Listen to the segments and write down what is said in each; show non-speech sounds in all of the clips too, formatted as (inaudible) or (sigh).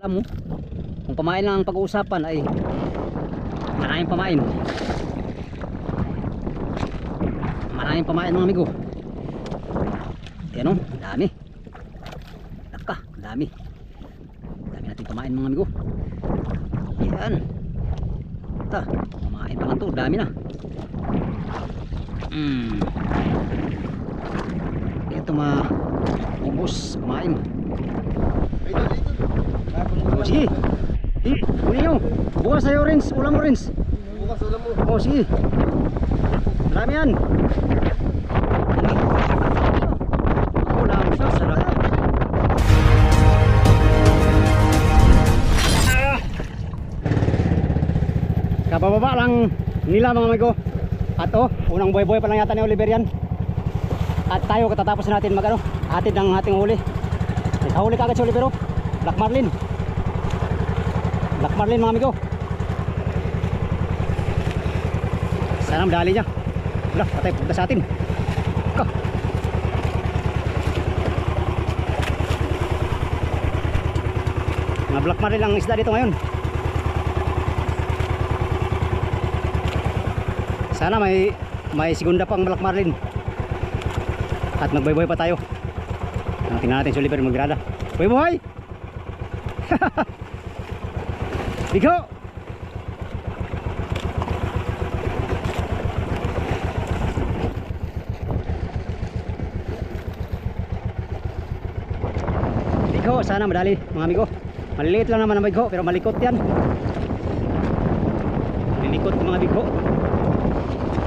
Alam mo, kung pamain lang ang pag-uusapan ay maraming pamain. Maraming pamain mga amigo. Yan o, dami. Naka, dami. Dami natin pamain mga amigo. Yan. Ta, pamain pa lang to, dami na. Hmm. Ito mga ubos, pamain. Oh, sige. Sige, kunin nyo. Bukas sa'yo, Rins. Ulam mo, Rins. Bukas ulam mo. Oh, sige. Marami yan. Ulam sa sarap. Kabababa lang nila mga amigo. At oh, unang boy-boy pa lang yata ni Oliver yan. At tayo katatapos natin mag ano, atid ng ating huli. Nakahuli ka agad si Oliver oh. Black Marlin. Black Marlin mga amigo. Sana madali niya. Wala, patay punta sa atin. Ka. Mga Black Marlin ang isda dito ngayon. Sana may may segunda pang Black Marlin. At magbayboy pa tayo. Tingnan natin si Oliver magrada. Boy boy! (laughs) Bigo! Bigo, sana madali mga amigo. Maliliit lang naman ang bigo pero malikot yan. Lilikot mga bigo.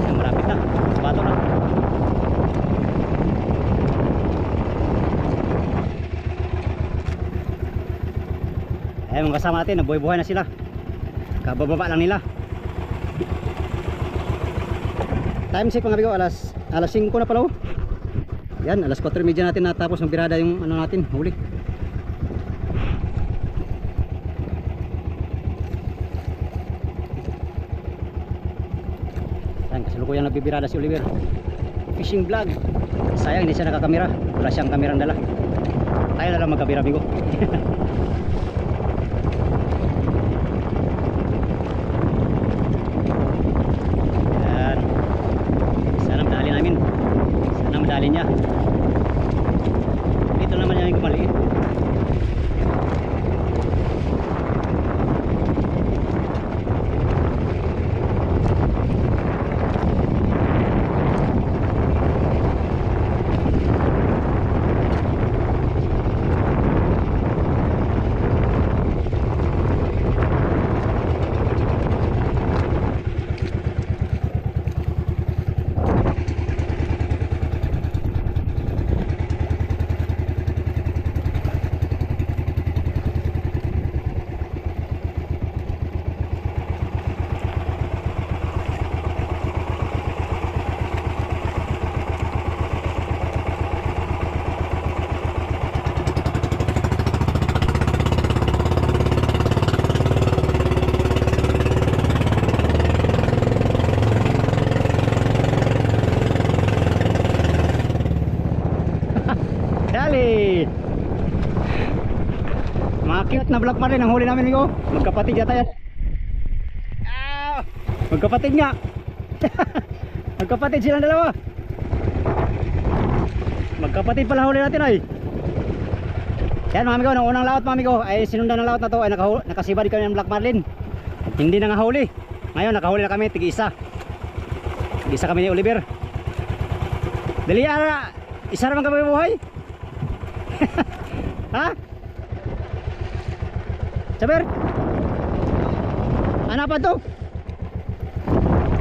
Yan, malapit na. Bato na. Eh mga kasama natin, nabuhay-buhay na sila. Kabababa lang nila. Time check mga bigo, alas alas 5 na pala oh. Yan, alas 4:30 natin natapos ng birada yung ano natin, huli. Yan, kasalukuyan nagbibirada si Oliver. Fishing vlog. Sayang hindi siya nakakamera. Wala siyang kamerang dala. Tayo na lang magkabira bigo. (laughs) Yan. Sana madali namin. Sana madali niya. Dito naman yan yung maliit. Dali! Cute na black marlin ang huli namin amigo. Magkapatid yata yan. Ah! Magkapatid nga. (laughs) Magkapatid silang dalawa. Magkapatid pala huli natin ay. Yan mga amigo, nung unang laot mga amigo ay sinundan ng laot na to ay nakasibad kami ng black marlin. Hindi na nangahuli. Ngayon nakahuli na kami, tig-isa. Tig-isa kami ni Oliver. Dali ara, isa naman kami buhay. (laughs) ha? Saber? Pa to?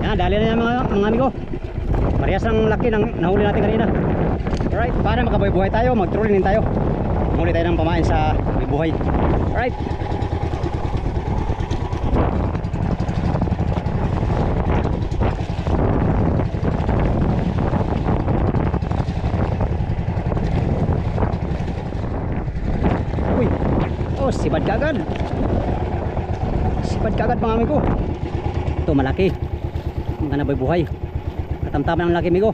Yan, dali na yan mga, mga amigo. Parehas ng laki ng nahuli natin kanina. Alright, para makabuhay tayo, mag-trolling din tayo. Muli tayo ng pamain sa buhay. Alright. Uy. Oh, sibad kagad. Sibad kagad mga amigo. Ito malaki. Mga naboy buhay. Katamtaman ang laki amigo.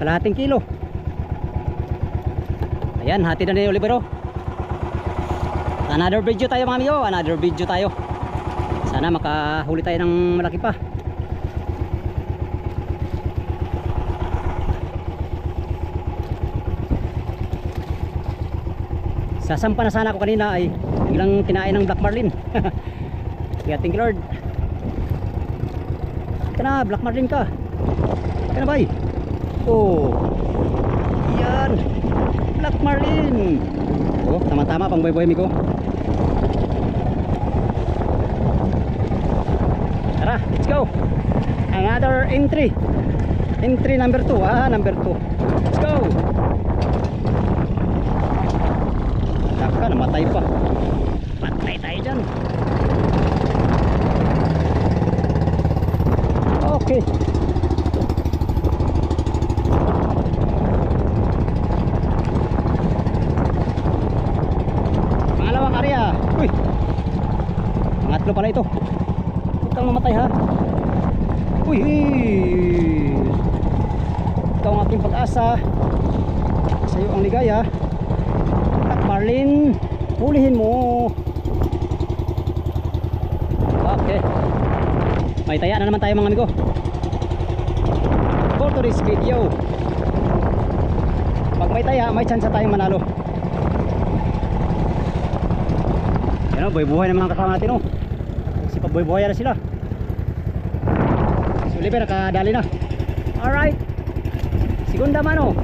Kalahating kilo. Ayan, hati na ni Olivero. Another video tayo mga amigo, another video tayo. Sana makahuli tayo ng malaki pa. Sasampa na sana ako kanina ay biglang kinain ng Black Marlin. (laughs) Kaya thank Lord. Na, Black Marlin ka. Ka na bay. Oh. Yan. Black Marlin. Oh, tama-tama pang boy-boy ko. Tara, let's go. Another entry. Entry number 2. Ah, number 2. Let's go. Saka namatay pa. Patay tayo dyan. Okay. Pangalawang area. Uy. Pangatlo pala ito. Huwag kang mamatay ha. Uy. Ikaw ang aking pag-asa. Sa iyo ang ligaya. At Marlin, hulihin mo. Okay. May taya na naman tayo mga amigo. For today's video. Pag may taya, may chance tayong manalo. Yan o, buhay ng mga kasama natin o. Si pabuhay na sila. Si Oliver nakadali na. Alright. Segunda mano.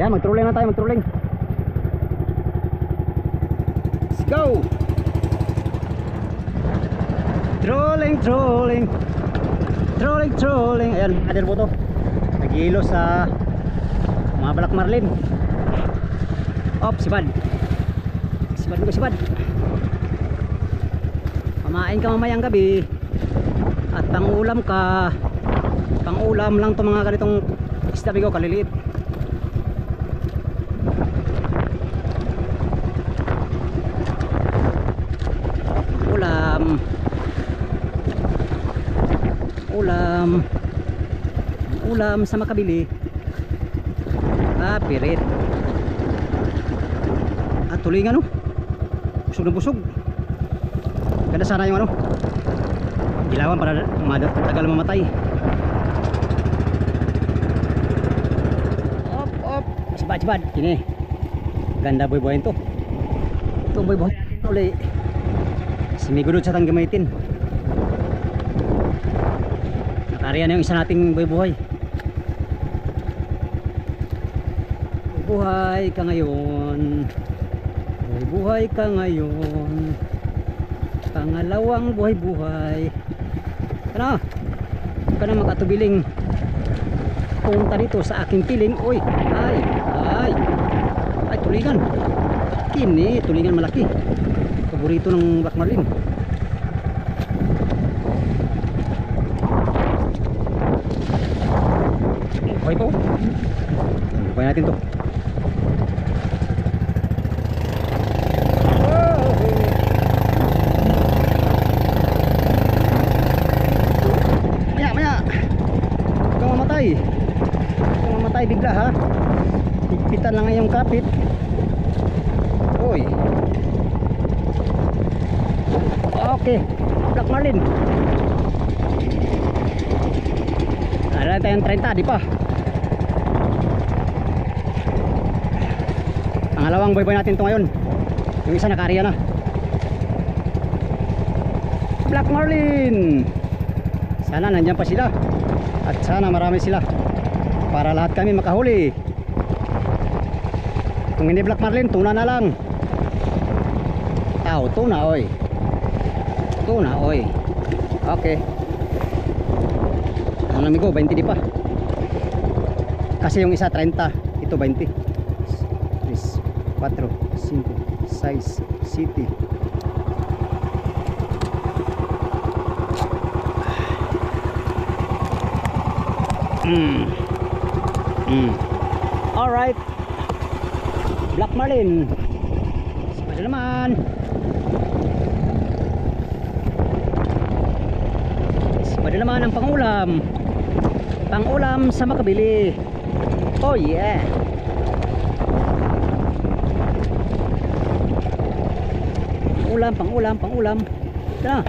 Yan, mag-trolling na tayo, mag-trolling. Let's go! Trolling, trolling. Trolling, trolling. Ayan, adil po to. Nagihilo sa mga Black Marlin. Op, si Bad. Si Bad ko si Bad. Pamain ka mamayang gabi. At pangulam ka. Pangulam lang to mga ganitong isda bigo kaliliit. Ulam. Ulam. Ulam sa makabili. Ah, pirit. At tulingan no. Busog na busog. Ganda sana yung ano. Ilawan para tagal mamatay. Op, op. Sibad, sibad. Kini. Ganda boy-boyin to. Ito boy-boy. Uli. Simigudod sa tang gamitin. Nakariyan na yung isa nating boy-boy. Buhay ka ngayon. Buhay buhay ka ngayon. Pangalawang buhay buhay. Ano? Ka na makatubiling. Punta dito sa aking piling. Uy! Ay! Ay! Ay! Tulingan! Kini! Tulingan malaki. Paborito ng Black Marlin. Okay po. Buhay natin to. Maya, maya. Huwag kang mamatay. Huwag kang mamatay bigla ha. Higpitan lang yung kapit. Uy. Okay. Black Marlin. Ada tayong 30, di pa. Pangalawang boy boy natin to ngayon. Yung isa nakariya na. Black Marlin. Sana nandiyan pa sila. At sana marami sila. Para lahat kami makahuli. Kung hindi Black Marlin, tuna na lang. Tao, tuna oy. Tuna oy. Okay. Ang amigo, 20 di pa. Kasi yung isa 30, ito 20. 3, 4, 5, 6, 7. Mm. Mm. Alright. Black Marlin. Spada naman. Spada naman ang pangulam. Pangulam sa makabili. Oh yeah. Ulam, pang ulam, pang ulam. Na.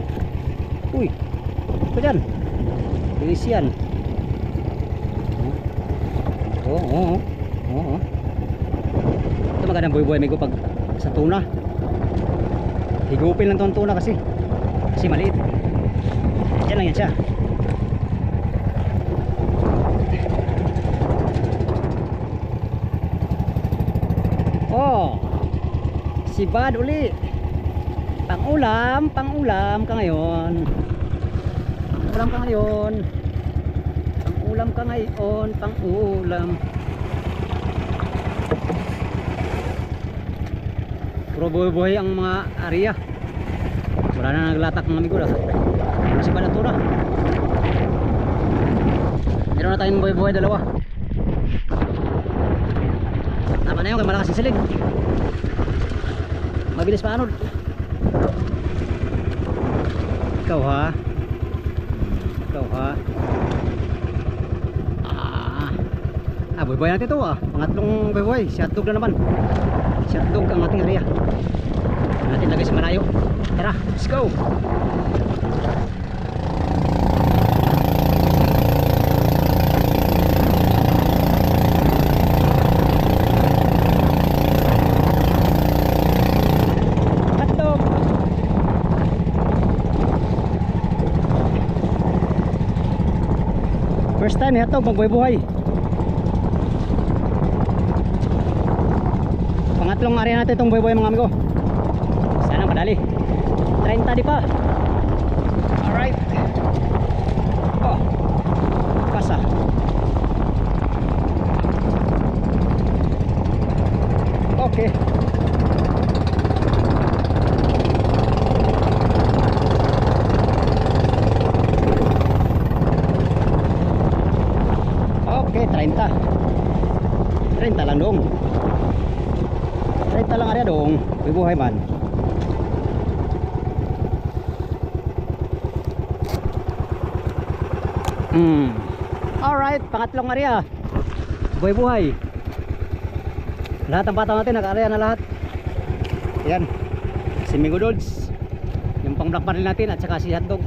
Uy. Ito dyan. Bilis yan. Oo, oh, oo, oh, oo. Oh, oh. Ito magandang buhay-buhay may pag sa tuna. Higupin lang itong tuna kasi. Kasi maliit. Diyan lang yan siya. Bad uli. Pangulam, pangulam ka ngayon. Pangulam ka ngayon. Pangulam ka ngayon, pangulam. Puro buhay-buhay ang mga area. Wala na naglatak ng amigo. Ano si Bad ang tuna? Meron na tayong buhay-buhay dalawa. Tama na yun, kay malakas yung silig. Mabilis pa Arnold. Ikaw ha? Ikaw ha? Ah, ah boy natin ito ah. Pangatlong boy. Si hotdog na naman. Si hotdog ang ating area. Natin lagay sa malayo. Tara, let's go. Hotdog. Time hotdog magbuhay-buhay. Pangatlong area natin itong buhay-buhay mga amigo. Sana madali. 30 di pa. Alright. Oh. Okay. Okay, 30. 30 lang dong. 30 lang area dong. Bubuhay man. Hmm. Alright, pangatlong area. Buhay-buhay. Lahat ng bata natin naka-area na lahat. Yan. Si Mingo Dolls. Yung pang black barrel natin at saka si hotdog.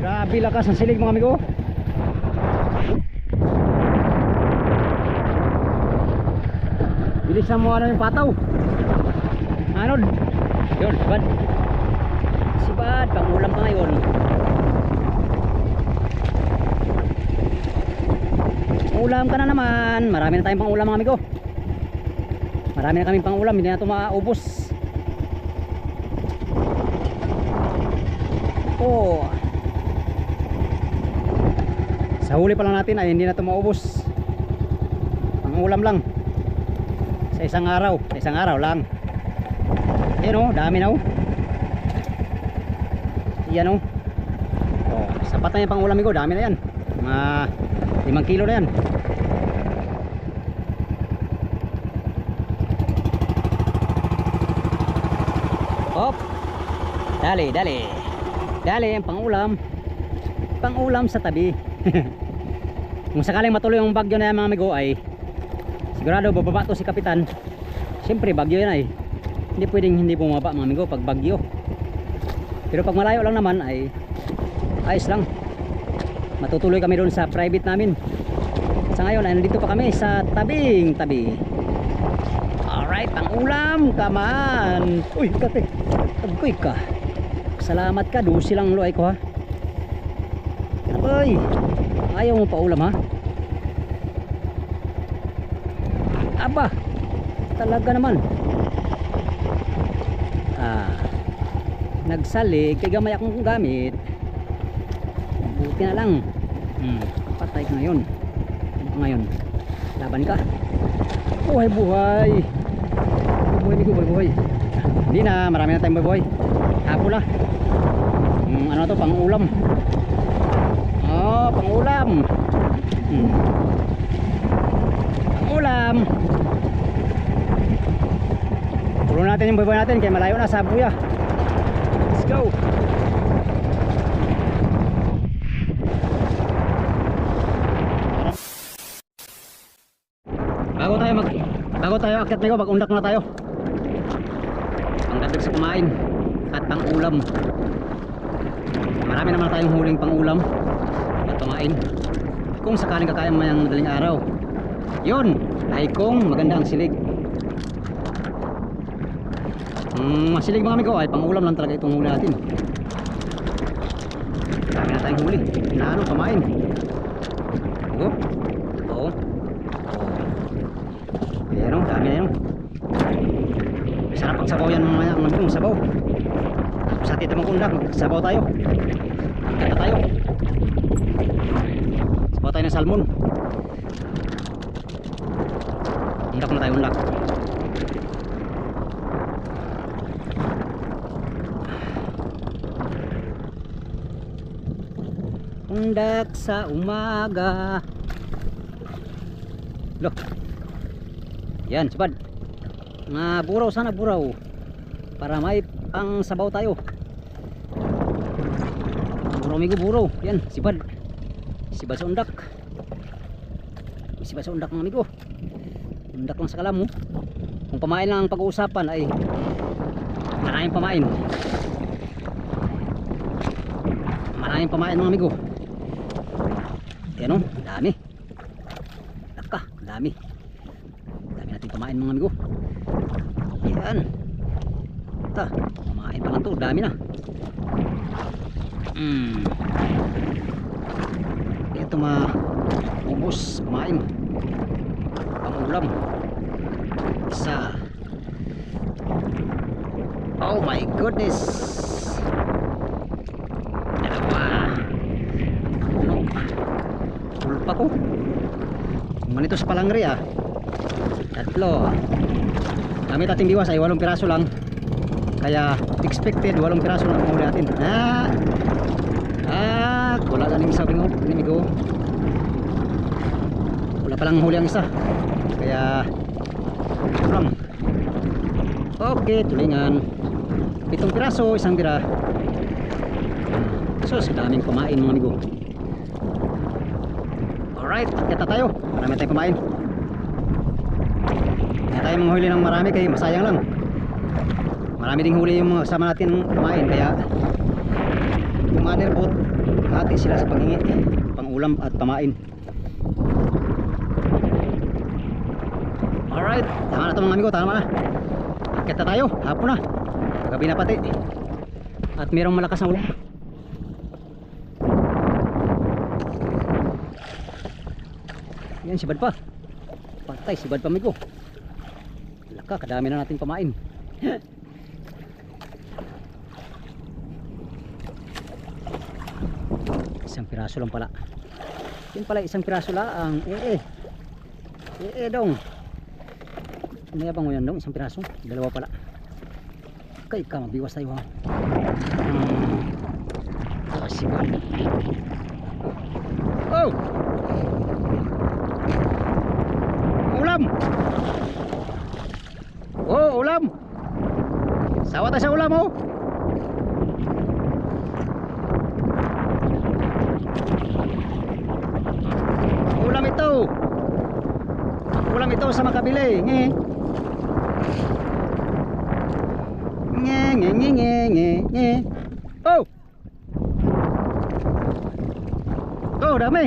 Grabe lakas ang silig mga amigo. Bilisan mo ano yung pataw. Anod. Yun, bad. Si bad, pangulam pa ngayon. Ulam ka na naman. Marami na tayong pangulam mga amigo. Marami na kaming pangulam, hindi na ito maubos. Oh. Sa huli pa lang natin ay hindi na ito maubos. Pangulam lang sa isang araw sa isang araw lang yan o dami na o yan o oh, sapat na yan pang ulam ko dami na yan mga limang kilo na yan. Hop. Dali dali. Dali ang pang ulam pang ulam sa tabi. (laughs) Kung sakaling matuloy yung bagyo na yan mga amigo ay sigurado bababa to si kapitan. Siyempre bagyo yan ay hindi pwedeng hindi bumaba mga amigo pag bagyo. Pero pag malayo lang naman ay ayos lang matutuloy kami doon sa private namin. Sa ngayon ay nandito pa kami sa tabing tabi. Alright pang ulam kaman uy kape. Tagoy ka. Salamat ka doon silang luay ko ha. Aboy, ayaw mo pa ulam ha. Aba, talaga naman. Ah, nagsalig, kay gamay akong gamit. Buti na lang. Hmm, patay ka ngayon. Ano ka ngayon? Laban ka. Buhay, buhay. Buhay, buhay, buhay, buhay. Hindi na, marami na tayong buhay, buhay. Hapo na. Hmm, ano to, pang ulam. Oh, pang ulam. Hmm. Pang ulam. Pulo natin yung buhay natin kaya malayo na sa buya. Let's go. Bago tayo tayo akyat nito, mag-undak na tayo. pangdagdag sa kumain. At pang ulam marami naman tayong huling pang ulam at kumain. Kung sakaling kakain mo yung madaling araw. Yun ay kung maganda ang silig. Mm, masilig mga amigo ay pang ulam lang talaga itong huli natin. Dami na tayong huli. Inaano kumain. Oh oo Ayan o, dami na yun. Sarap ang sabaw yan mga bigong sabaw. Sa tita mong undak, sabaw tayo. Kata tayo. Sabaw tayo ng salmon. Undak na tayo, undak. Undak sa umaga. Yan, sibad. Nga buraw sana buraw. Para may pang sabaw tayo. Buraw migo buraw. Yan, sibad. Sibad sa undak. Sibad sa undak mga amigo. Undak lang sa kalam mo. Kung pamain lang ang pag-uusapan ay maraming pamain. Maraming pamain mga amigo. Yan o, dami. Naka, dami dami natin kumain mga amigo. Yan ito kumain pa lang to. Dami na. Mm. ito mga ubos kumain. Pang ulam isa. Oh my goodness. Dalawa. Ano pulpa ko manitos palangri ah tatlo gamit ating biwas ay walong piraso lang. Kaya expected walong piraso lang ang huli natin. Ah! Ah! Wala na ning sabi ng inimigo wala palang huli ang isa. Kaya lang okay tulingan. Pitong piraso isang bira. So sa daming kumain mga amigo alright kita tayo. Marami tayong kumain tayo manghuli ng marami kaya masayang lang. Marami ding huli yung mga kasama natin kumain kaya yung mother boat sila sa paghingi pang ulam at pamain. Alright, tama na ito mga amigo, tama na. Akit na tayo, hapon na. Gabi na pati. At mayroong malakas na ulan. Yan, sibad pa. Patay, sibad pa amigo. Laka, kadami na natin pamain. isang piraso lang pala. Yun pala, isang piraso lang. Eh, eh, dong. May abang mo yan dong, isang piraso. Dalawa pala. Kay ka, mabiwas tayo ha. Hmm. Ah, sibad. Oh! Ulam! Oh, ulam. Sawa tayo sa ulam oh. Ulam ito. Ulam sa makabili. Nge. Nge, nge, nge, nge, nge, nge. Oh. Oh, dami.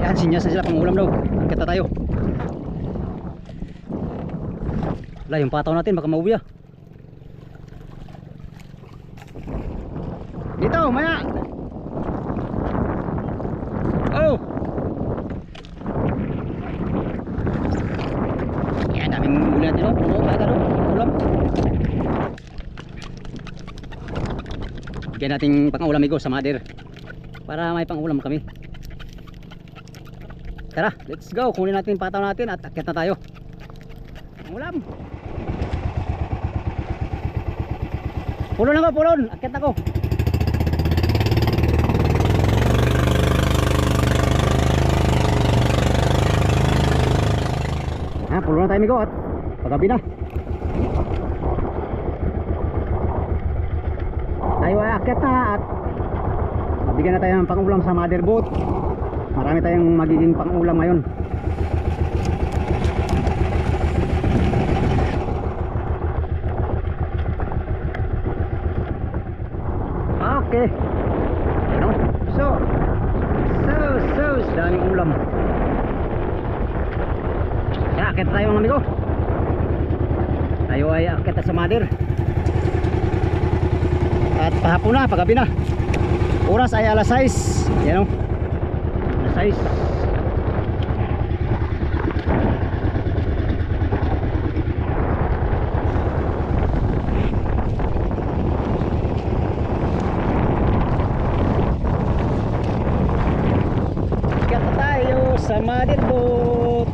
Yan, sinyas na sila pang ulam daw. Angkita tayo. Wala, yung pataw natin baka mauwi ah. Dito, maya. Oh. Yan, daming uli natin oh. Puno, bata no. Ulam. Bigyan natin pang-ulam ikaw sa mother. Para may pang-ulam kami. Tara, let's go. Kunin natin yung pataw natin at akyat na tayo. Ulam. Pulon ako, pulon. Akit ako. Ha, pulon na tayo migo at pagabi na. aakyat na at bigyan na tayo ng pangulam sa mother boat. Marami tayong magiging pangulam ngayon. Okay. Ano? so so so daming ulam. Akit tayo mga amigo. Tayo ay akit sa mother. At pahapon na, paggabi na. Oras ay alas 6. Yan o. Alas 6. Ikat tayo sa Madir Boat.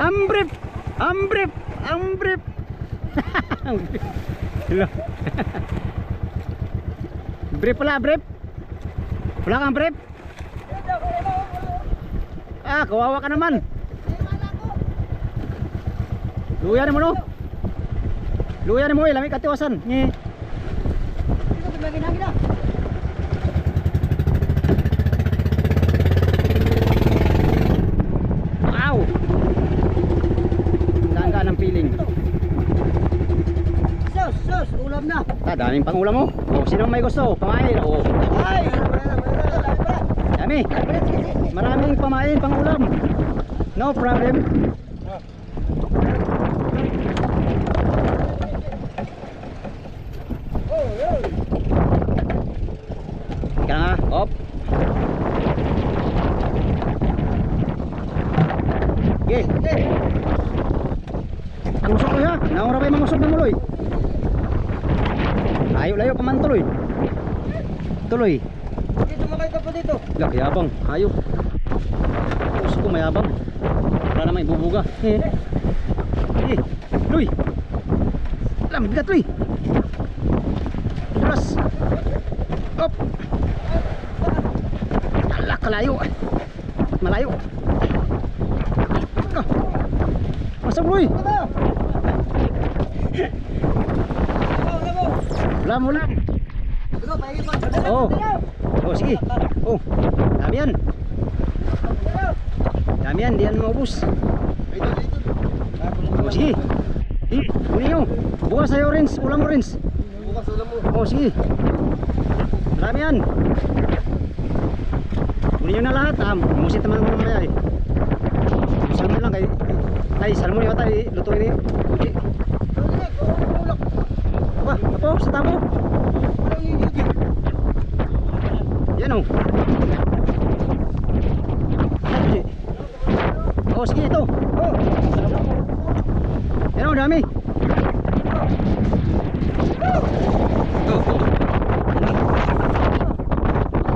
Ambrip! Ambrip! Ambrip! Hello. brief pala, brief. Wala kang brief? Ah, kawawa ka naman. Luya mo no. Luya mo, ilamig katiwasan. Ngi. Wow! Gaan ng feeling. Sus, sus, ulam na. Ah, daming pang ulam mo. Oh, sino may gusto? Pamain. Oh, Ay! dami. Maraming pamain pang ulam. No problem. Ika nga, op. Okay. Ang usok ko ha. Naura pa yung mga usok ng muloy. Layo-layo pa man tuloy. Tuloy. Dito makay ka pa dito. Lak, yabang. Hayop. Puso ko mayabang. Para naman ibubuga. Eh. Eh. Luy. Alam, bigat luy. Plus. Op. Ala, kalayo. Malayo. Ah. Masag luy. Ulam, ulam. Oh. Oh, sige. Oh. Dami yan. Dami yan, di yan maubos. Oh, sige. Sige, kunin nyo. Bukas sa'yo, Rins. Ulam mo, Rins. Bukas ulam mo. Oh, sige. Marami yan. Kunin nyo na lahat. Ah, musit naman mo mamaya eh. Salmon lang kay... Ay, salmon yata eh. Lutuin eh. Uji. Aba, apo, sa tabo. Yan oh. Sige ito. Oh. Yan oh, dami. Oh, oh.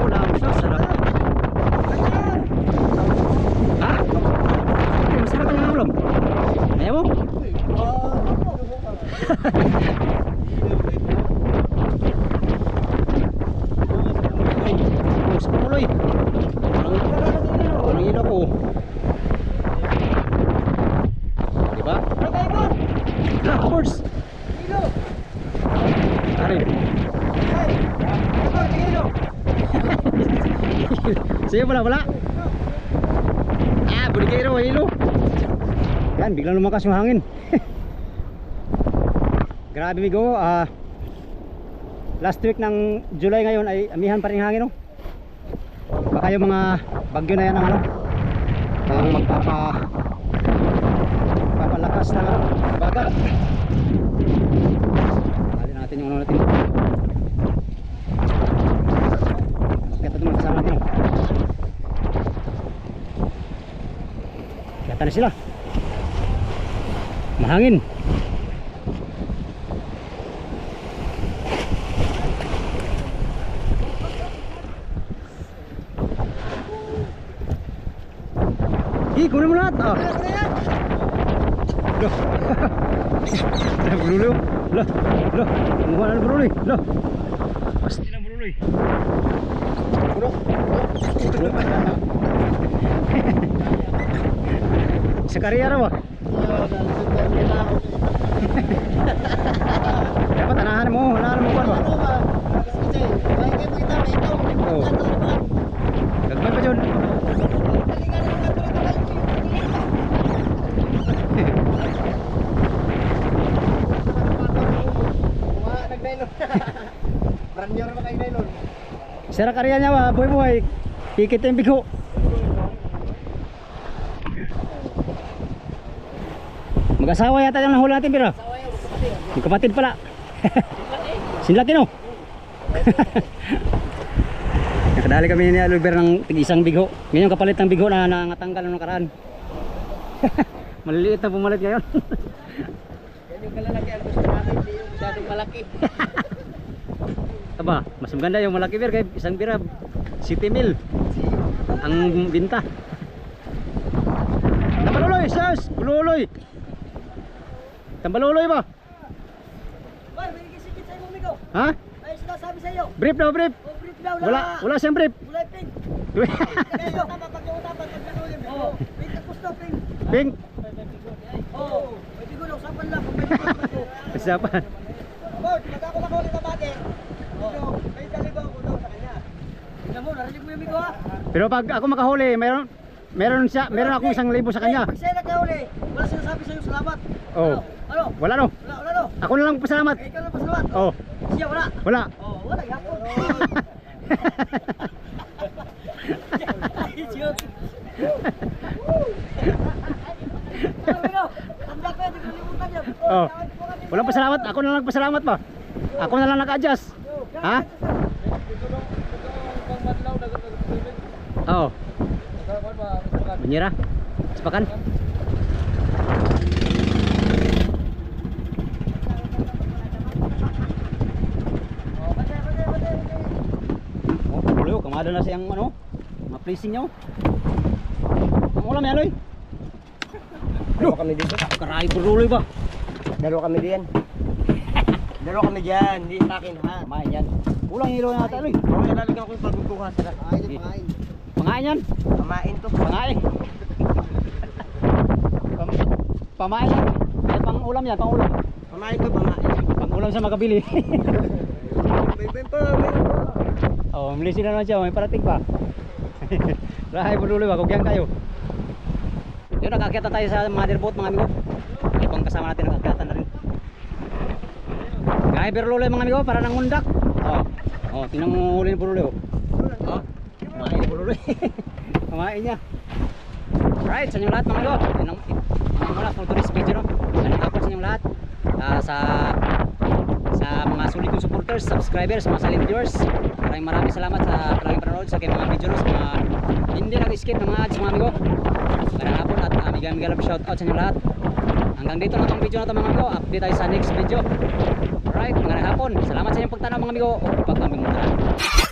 Ulam sa sarap. Ha? Ay, masarap ang ulam. Ayaw mo? Oh, sa pamuloy. Anong ilo ko? Diba? Ah, of course. Ari. Sa'yo pala, wala. Ah, buligero, hilo. Biglang lumakas yung hangin. (laughs) Grabe migo, ah last week ng July ngayon ay amihan pa rin hangin no. Baka yung mga bagyo na yan ang ano. Ang magpapa papalakas ng ano, bagat. Alin natin yung ano natin. Ito mga kasama natin. Kaya na sila. Mahangin. Ih, kunin mo lahat. Ah. Lah beruloy. Lah. Lah. Kumuha na ng beruloy. Lah. Pasti na beruloy. Sa kariyera ba? Dapat anahan mo, anahan mo ba? Oh. Gagmay pa jud. Branyo na kayo nylon. Sira karya niya ba, boy boy. Pikit yung bigo. Mag-asawa yata yung nahuli natin, pero. Yung kapatid pala. (laughs) Sinlaki no? (laughs) Nakadali kami ni Oliver ng tig-isang bigo. Ngayon kapalit ng bigo na nangatanggal ng nakaraan. (laughs) Maliliit na pumalit ngayon. Yan yung kalalaki ang gusto natin, hindi yung masyadong malaki. Aba, mas maganda yung malaki beer kay isang bira city mill ang binta. Tambaluloy, sus! Bululoy! Tambaluloy ba? Boy, may nagsisikit sa'yo, Migo. Ha? Ay, sinasabi sa'yo. Brief daw, brief! O, brief daw na. Wala, wala siyang brief. Kulay pink. (laughs) Kayo, tama pag-uutapan pag nakulim. Oo. Pink ang gusto, pink. Pink! Oo. May bigo (laughs) na, usapan lang. Na. Kasapan. Boy, pag ako nakuli na bate, Oo. may dalibo ako daw sa kanya. Tingnan mo, narinig mo yung bigo ha? Pero pag ako makahuli, meron meron siya, meron akong isang libo sa kanya. Pag siya nagkahuli, wala sinasabi sa'yo salamat. Oh. Ano? Ano? Wala no. Wala, wala no. Ako na lang pasalamat. Eh, ikaw lang pasalamat. Oh, Siya wala. wala. Oh, wala yapon. (laughs) Oh. Walang pasalamat, ako na lang pasalamat ba? Ako na lang nag-adjust. Ha? Oo. Banyera. Sepakan. Oh, kamado na siyang ano, mga placing niyo. Ang ulam yan, Loy. Dalawa kami dito. Karay, bululoy ba? Dalawa kami diyan. Dalawa kami diyan, hindi sa akin ha. Kumain yan. Kulang hilo na ata, Loy. Oo, ilalagyan ko yung pagbubukas. Pamain, pamain. Pangain yan. Pamain to. Pangain. Pam pamain yan. Ay, pang ulam yan, pang ulam. Pamain to, pamain. Pang ulam sa makabili. (laughs) May pa. Oh, mali sila naman siya, may parating pa. (laughs) Rahay bululoy ba, kugyan kayo. Yun, nakakyata tayo sa motherboat mga amigo. Ibang kasama natin nakakyata na rin. Gaya bululoy mga amigo, para nang mundak. Oh, oh, tingnan mo huli ni bululoy. Oh, oh kumain ni bululoy. (laughs) kumain niya. Right, sa inyong lahat mga amigo. Yun ang, ang mula today's video. No? Ganun hapon sa inyong lahat. Ah, sa sa mga sulit kong supporters, subscribers, mga silent viewers. Maraming maraming salamat sa maraming panonood sa aking mga video no, sa mga hindi nag-skip ng mga ads mga amigo. Magandang hapon at uh, mega mega love shout out sa inyo lahat. Hanggang dito na tong video na to mga amigo. Update tayo sa next video. Alright, magandang hapon. Salamat sa inyong pagtanaw mga amigo. O pagkambing muna.